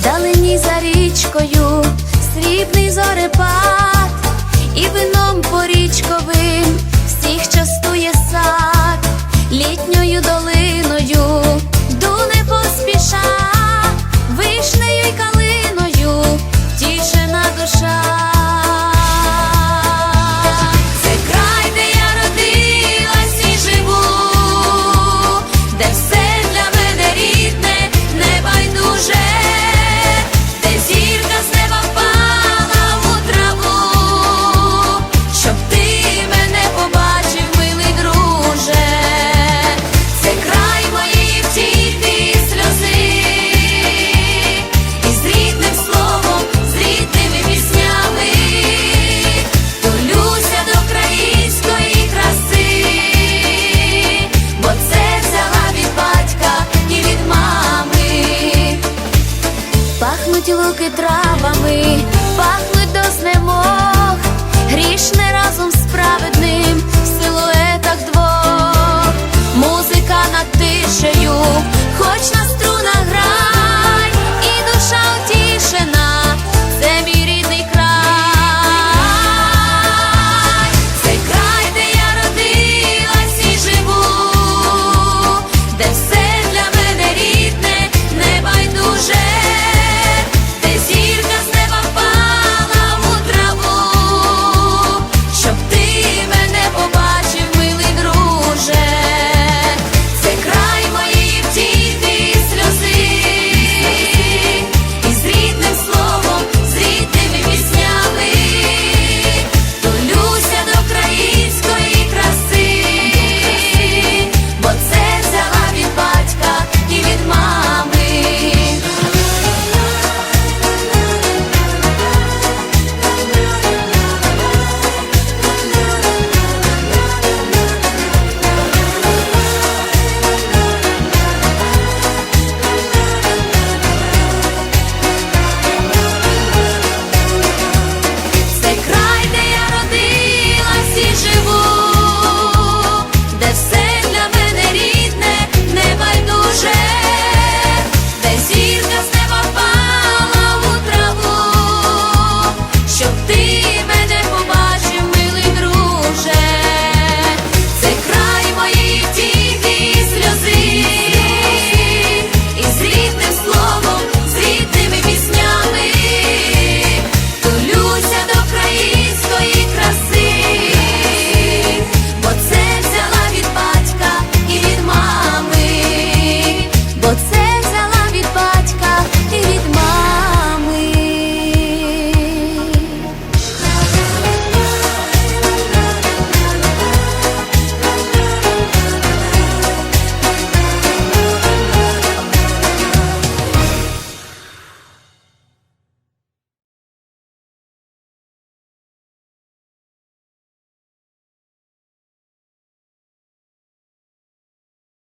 вдалині за річкою, срібний зорепад і вином порічковим. луки травами пахнуть.